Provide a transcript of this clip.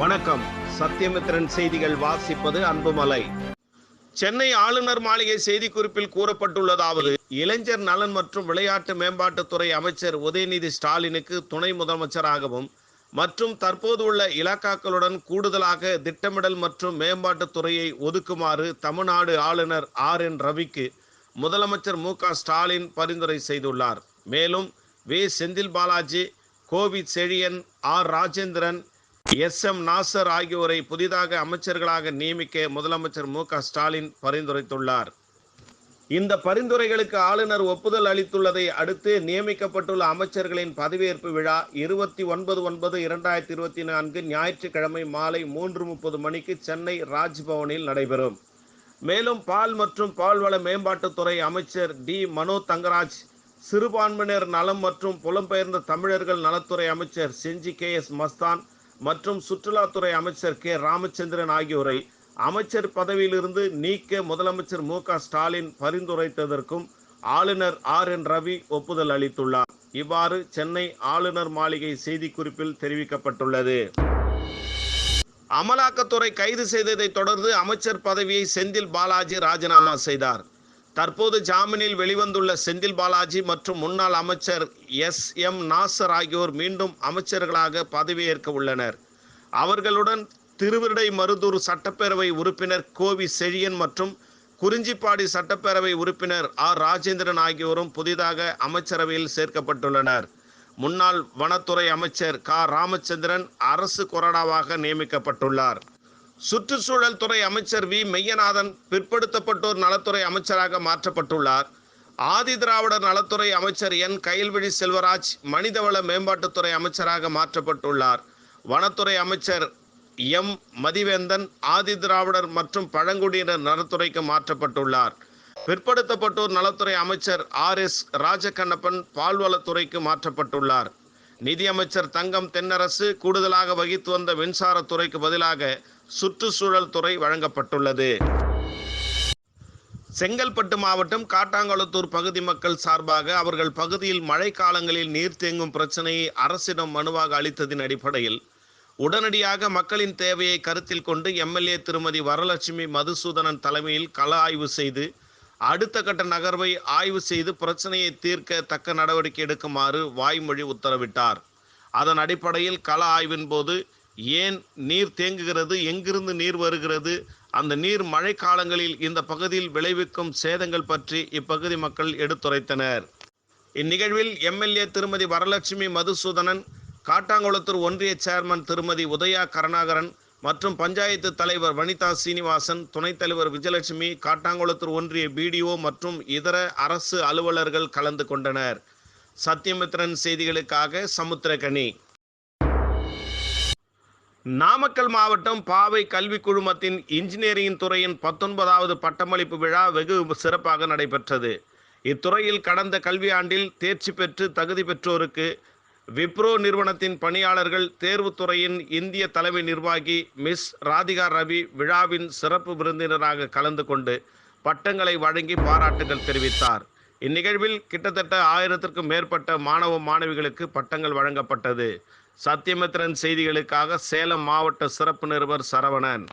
வணக்கம். சத்தியமித்திரன் செய்திகள் வாசிப்பது அன்புமலை. சென்னை ஆளுநர் மாளிகை செய்திக்குறிப்பில் கூறப்பட்டுள்ளதாவது இளைஞர் நலன் மற்றும் விளையாட்டு மேம்பாட்டுத்துறை அமைச்சர் உதயநிதி ஸ்டாலினுக்கு துணை முதலமைச்சராகவும் மற்றும் தற்போது உள்ள இலாக்காக்களுடன் கூடுதலாக திட்டமிடல் மற்றும் மேம்பாட்டுத் துறையை ஒதுக்குமாறு தமிழ்நாடு ஆளுநர் ஆர் என் ரவிக்கு முதலமைச்சர் மு க ஸ்டாலின் பரிந்துரை செய்துள்ளார். மேலும் வே Senthil Balaji Kovi Chezhiyan R Rajendran S M Nasar ஆகியோரை புதிதாக அமைச்சர்களாக நியமிக்க முதலமைச்சர் மு க ஸ்டாலின் பரிந்துரைத்துள்ளார். இந்த பரிந்துரைகளுக்கு ஆளுநர் ஒப்புதல் அளித்துள்ளதை அடுத்து நியமிக்கப்பட்டுள்ள அமைச்சர்களின் பதவியேற்பு விழா இருபத்தி ஒன்பது ஒன்பது இரண்டாயிரத்தி இருபத்தி நான்கு ஞாயிற்றுக்கிழமை மாலை மூன்று முப்பது மணிக்கு சென்னை ராஜ்பவனில் நடைபெறும். மேலும் பால் மற்றும் பால்வள மேம்பாட்டுத்துறை அமைச்சர் டி மனோ தங்கராஜ் சிறுபான்மையினர் நலம் மற்றும் புலம்பெயர்ந்த தமிழர்கள் நலத்துறை அமைச்சர் செஞ்சி கே எஸ் மஸ்தான் மற்றும் சுற்றுலாத்துறை அமைச்சர் கே. ராமச்சந்திரன் ஆகியோரை அமைச்சர் பதவியிலிருந்து நீக்க முதலமைச்சர் மு. க. ஸ்டாலின் பரிந்துரைத்ததற்கும் ஆளுநர் ஆர். என். ரவி ஒப்புதல் அளித்துள்ளார். இவ்வாறு சென்னை ஆளுநர் மாளிகை செய்திக்குறிப்பில் தெரிவிக்கப்பட்டுள்ளது. அமலாக்கத்துறை கைது செய்ததை தொடர்ந்து அமைச்சர் பதவியை செந்தில் பாலாஜி ராஜினாமா செய்தார். தற்போது ஜாமீனில் வெளிவந்துள்ள செந்தில் பாலாஜி மற்றும் முன்னாள் அமைச்சர் எஸ். எம். நாசர் ஆகியோர் மீண்டும் அமைச்சர்களாக பதவியேற்க உள்ளனர். அவர்களுடன் திருவிடை மருதூர் சட்டப்பேரவை உறுப்பினர் கோவி செழியன் மற்றும் குறிஞ்சிப்பாடி சட்டப்பேரவை உறுப்பினர் ஆர். ராஜேந்திரன் ஆகியோரும் புதிதாக அமைச்சரவையில் சேர்க்கப்பட்டுள்ளனர். முன்னாள் வனத்துறை அமைச்சர் க. ராமச்சந்திரன் அரசு கொறடாவாக நியமிக்கப்பட்டுள்ளார். சுற்றுச்சூழல் துறை அமைச்சர் வி. மெய்யநாதன் பிற்படுத்தப்பட்டோர் நலத்துறை அமைச்சராக மாற்றப்பட்டுள்ளார். ஆதி திராவிடர் நலத்துறை அமைச்சர் என். கயல்விழி செல்வராஜ் மனிதவள மேம்பாட்டுத்துறை அமைச்சராக மாற்றப்பட்டுள்ளார். வனத்துறை அமைச்சர் எம். மதிவேந்தன் ஆதி திராவிடர் மற்றும் பழங்குடியினர் நலத்துறைக்கு மாற்றப்பட்டுள்ளார். பிற்படுத்தப்பட்டோர் நலத்துறை அமைச்சர் ஆர். எஸ். ராஜகண்ணப்பன் பால்வளத்துறைக்கு மாற்றப்பட்டுள்ளார். நிதியமைச்சர் தங்கம் தென்னரசு கூடுதலாக வகித்து வந்த மின்சாரத்துறைக்கு பதிலாக சுற்றுச்சூழல் துறை வழங்கப்பட்டுள்ளது. செங்கல்பட்டு மாவட்டம் காட்டாங்குளத்தூர் பகுதி மக்கள் சார்பாக அவர்கள் பகுதியில் மழை காலங்களில் நீர் தேங்கும் பிரச்சனையை அரசிடம் மனுவாக அளித்ததின் அடிப்படையில் உடனடியாக மக்களின் தேவையை கருத்தில் கொண்டு எம்எல்ஏ திருமதி வரலட்சுமி மதுசூதனன் தலைமையில் கள ஆய்வு செய்து அடுத்த கட்ட நகர்வை ஆய்வு செய்து பிரச்சனையை தீர்க்க தக்க நடவடிக்கை எடுக்குமாறு வாய்மொழி உத்தரவிட்டார். அதன் அடிப்படையில் கள ஆய்வின் போது ஏன் நீர் தேங்குகிறது எங்கிருந்து நீர் வருகிறது அந்த நீர் மழைக்காலங்களில் இந்த பகுதியில் விளைவிக்கும் சேதங்கள் பற்றி இப்பகுதி மக்கள் எடுத்துரைத்தனர். இந்நிகழ்வில் எம்எல்ஏ திருமதி வரலட்சுமி மதுசூதனன் காட்டாங்குளத்தூர் ஒன்றிய சேர்மன் திருமதி உதயா கருணாகரன் மற்றும் பஞ்சாயத்து தலைவர் வனிதா சீனிவாசன் துணைத் தலைவர் விஜயலட்சுமி காட்டாங்குளத்தூர் ஒன்றிய பிடிஓ மற்றும் இதர அரசு அலுவலர்கள் கலந்து கொண்டனர். சத்தியமித்ரன் செய்திகளுக்காக சமுத்திரகனி நாமக்கல் மாவட்டம் பாவை கல்வி குழுமத்தின் இன்ஜினியரிங் துறையின் பத்தொன்பதாவது பட்டமளிப்பு விழா வெகு சிறப்பாக நடைபெற்றது. இத்துறையில் கடந்த கல்வியாண்டில் தேர்ச்சி பெற்று தகுதி பெற்றோருக்கு விப்ரோ நிறுவனத்தின் பணியாளர்கள் தேர்வுத்துறையின் இந்திய தலைமை நிர்வாகி மிஸ் ராதிகா ரவி விழாவின் சிறப்பு விருந்தினராக கலந்து கொண்டு பட்டங்களை வழங்கி பாராட்டுகள் தெரிவித்தார். இந்நிகழ்வில் கிட்டத்தட்ட ஆயிரத்திற்கும் மேற்பட்ட மாணவ மாணவிகளுக்கு பட்டங்கள் வழங்கப்பட்டது. சத்தியமித்திரன் செய்திகளுக்காக சேலம் மாவட்ட சிறப்பு நிருபர் சரவணன்.